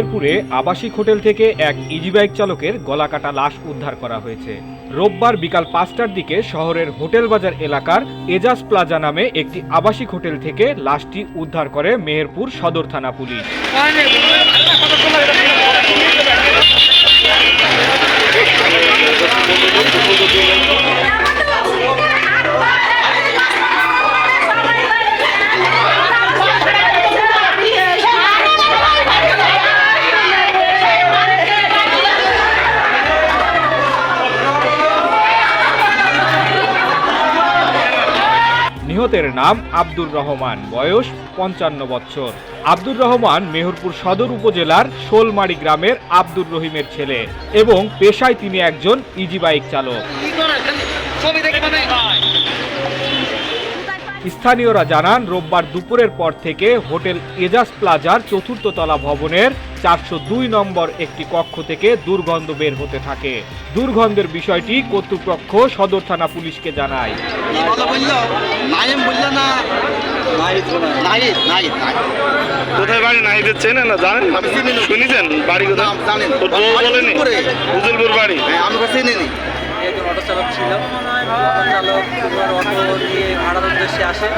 মেহেরপুরে আবাসিক হোটেল থেকে এক ইজিবাইক চালকের গলাকাটা লাশ উদ্ধার করা হয়েছে। রোববার বিকাল পাঁচটার দিকে শহরের হোটেল বাজার এলাকার এজাজ প্লাজা নামে একটি আবাসিক হোটেল থেকে লাশটি উদ্ধার করে মেহেরপুর সদর থানা পুলিশ। নিহতের নাম আব্দুর রহমান, বয়স পঞ্চান্ন বছর। আব্দুর রহমান মেহরপুর সদর উপজেলার শোলমারি গ্রামের আব্দুর রহিমের ছেলে এবং পেশায় তিনি একজন ইজিবাইক চালক। স্থানীয়রা জানান রোববার দুপুরের পর থেকে হোটেল এজাজ প্লাজার চতুর্থ তলা ভবনের চারশো দুই নম্বর একটি কক্ষ থেকে দুর্গন্ধ বের হতে থাকে। দুর্গন্ধের বিষয়টি কর্তৃপক্ষ সদর থানা পুলিশকে জানায়। না নাহিদ নাহিদ নাহিদ কোথায় বাড়ি? নাহিদের চেনেন না? জানেন? আমি চিনি না। শুনেছেন? বাড়ি কোথায়? নাম জানি না। ওর বউ বাড়ি বলেনি? উজুলপুরে। বাড়ি? হ্যাঁ আমি চিনি নি একজন অটো চালক ছিল অটো চালক শুক্রবার অটো নিয়ে ভাড়ার উদ্দেশ্যে আসে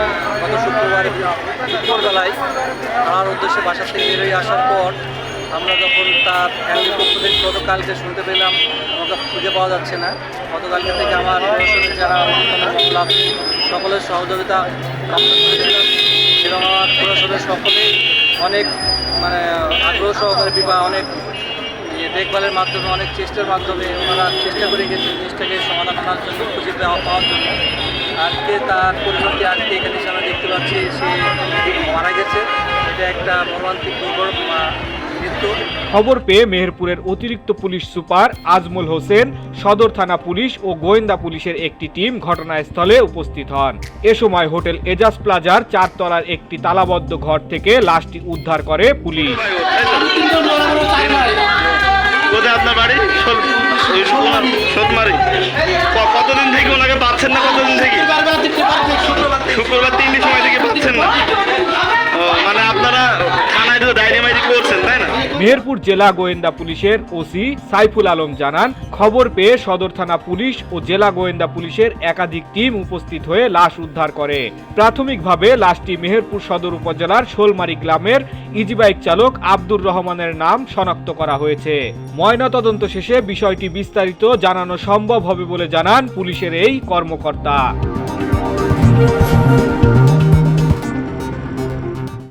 গত শুক্রবার দুপুরবেলায় ভাড়ার উদ্দেশ্যে বাসা থেকে বেরোয় আসার পর আমরা যখন তার ফ্যামিলির পক্ষ থেকে গতকালকে শুনতে পেলাম, আমাকে খুঁজে পাওয়া যাচ্ছে না। গতকালকে থেকে আমার যারা অন্যতম সকলের সহযোগিতা করেছিলাম এবং আমার প্রশাসনের সকলেই অনেক মানে আগ্রহ সহকারে বিবাহ অনেক যে দেখভালের মাধ্যমে অনেক চেষ্টার মাধ্যমে ওনারা চেষ্টা করে গেছে জিনিসটাকে সমাধান আনার জন্য খুঁজে পাওয়া পাওয়ার জন্য। আজকে তার পরিবর্তে আজকে এখানে এসে আমরা দেখতে পাচ্ছি সে মারা গেছে। এটা একটা মর্মান্তিক দুর্ঘটনা মৃত্যু। খবর পেয়ে মেহেরপুরের অতিরিক্ত পুলিশ সুপার আজমল হোসেন সদর থানা পুলিশ ও গোয়েন্দা পুলিশের একটি টিম ঘটনাস্থলে উপস্থিত হন। এ সময় হোটেল এজাজ প্লাজার চারতলার একটি তালাবদ্ধ ঘর থেকে লাশটি উদ্ধার করে পুলিশ। কোথায় আপনার বাড়ি সোদমারি কতদিন থেকে ওনাকে পাচ্ছেন না মেহেরপুর জেলা গোয়েন্দা পুলিশের ওসি সাইফুল আলম জানান, খবর পেয়ে সদর থানা পুলিশ ও জেলা গোয়েন্দা পুলিশের একাধিক টিম উপস্থিত হয়ে লাশ উদ্ধার করে। প্রাথমিকভাবে লাশটি মেহেরপুর সদর উপজেলার শোলমারি গ্রামের ইজিবাইক চালক আব্দুর রহমানের নাম শনাক্ত করা হয়েছে। ময়নাতদন্ত শেষে বিষয়টি বিস্তারিত জানানো সম্ভব হবে বলে জানান পুলিশের এই কর্মকর্তা।